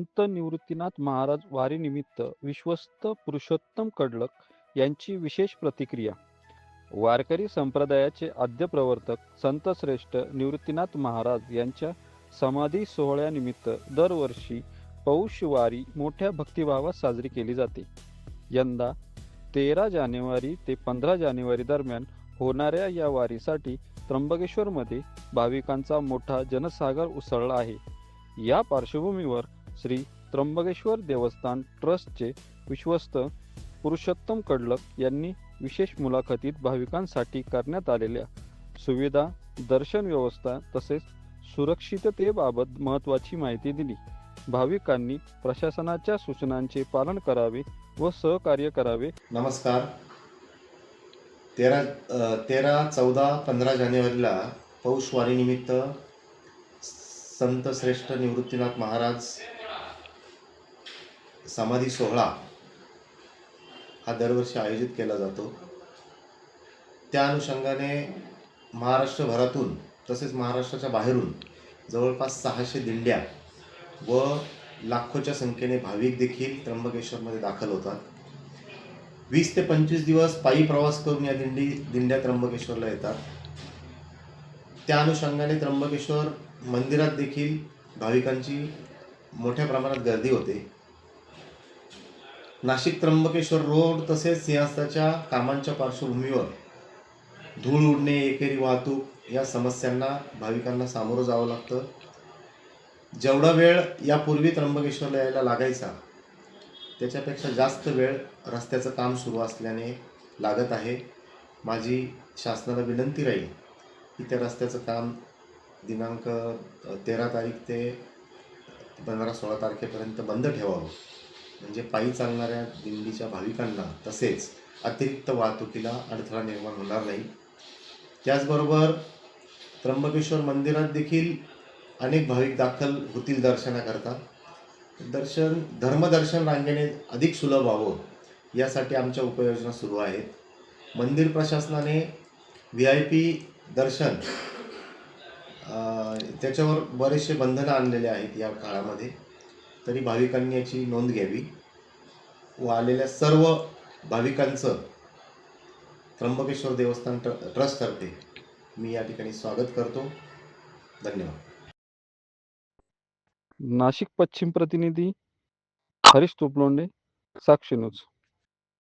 संत निवृत्तीनाथ महाराज वारीनिमित्त विश्वस्त पुरुषोत्तम कडलक यांची विशेष प्रतिक्रिया. वारकरी संप्रदायाचे आद्य प्रवर्तक संत श्रेष्ठ निवृत्तीनाथ महाराज यांच्या समाधी सोहळ्यानिमित्त दरवर्षी पौष वारी मोठ्या भक्तिभावात साजरी केली जाते. यंदा तेरा जानेवारी ते पंधरा जानेवारी दरम्यान होणाऱ्या या वारीसाठी त्र्यंबकेश्वरमध्ये भाविकांचा मोठा जनसागर उसळला आहे. या पार्श्वभूमीवर श्री त्र्यंबकेश्वर देवस्थान ट्रस्टचे विश्वस्त पुरुषोत्तम कडलक यांनी विशेष मुलाखतीत भाविकांसाठी करण्यात आलेल्या सुविधा दर्शन व्यवस्था तसेच सुरक्षिततेबाबत महत्त्वाची माहिती दिली. भाविकांनी प्रशासनाच्या सूचनांचे पालन करावे व सहकार्य करावे. नमस्कार. तेरा तेरा चौदा पंधरा जानेवारीला पौषवारीनिमित्त संत श्रेष्ठ निवृत्तीनाथ महाराज समाधी सोहळा हा दरवर्षी आयोजित केला जातो. त्या अनुषंगाने महाराष्ट्रभरातून तसेच महाराष्ट्राच्या बाहेरून जवळपास सहाशे दिंड्या व लाखोच्या संख्येने भाविक देखील त्र्यंबकेश्वरमध्ये दाखल होतात. वीस ते पंचवीस दिवस पायी प्रवास करून या दिंडी दिंड्या त्र्यंबकेश्वरला येतात. त्या अनुषंगाने त्र्यंबकेश्वर मंदिरात देखील भाविकांची मोठ्या प्रमाणात गर्दी होते. नाशिक त्र्यंबकेश्वर रोड तसेच सिंहस्थाच्या कामांच्या पार्श्वभूमीवर धूळ उडणे एकेरी वाहतूक या समस्यांना भाविकांना सामोरं जावं लागतं. जेवढा वेळ यापूर्वी त्र्यंबकेश्वरला यायला लागायचा त्याच्यापेक्षा जास्त वेळ रस्त्याचं काम सुरू असल्याने लागत आहे. माझी शासनाला विनंती राहील की त्या रस्त्याचं काम दिनांक तेरा तारीख ते पंधरा सोळा तारखेपर्यंत बंद ठेवावं. म्हणजे पायी चालणाऱ्या दिंडीच्या भाविकांना तसेच अतिरिक्त वाहतुकीला अडथळा निर्माण होणार नाही. त्याचबरोबर त्र्यंबकेश्वर मंदिरात देखील अनेक भाविक दाखल होतील दर्शनाकरता. दर्शन धर्मदर्शन रांगेने अधिक सुलभ व्हावं यासाठी आमच्या उपाययोजना सुरू आहेत. मंदिर प्रशासनाने व्ही आय पी दर्शन त्याच्यावर बरेचसे बंधनं आणलेले आहेत या काळामध्ये. तरी भाविकांनी याची नोंद घ्यावी. व आलेल्या सर्व भाविकांचं त्र्यंबकेश्वर देवस्थान ट्र ट्रस्टतर्फे मी या ठिकाणी स्वागत करतो. धन्यवाद. नाशिक पश्चिम प्रतिनिधी हरीश तुपलोंडे साक्षी न्यूज.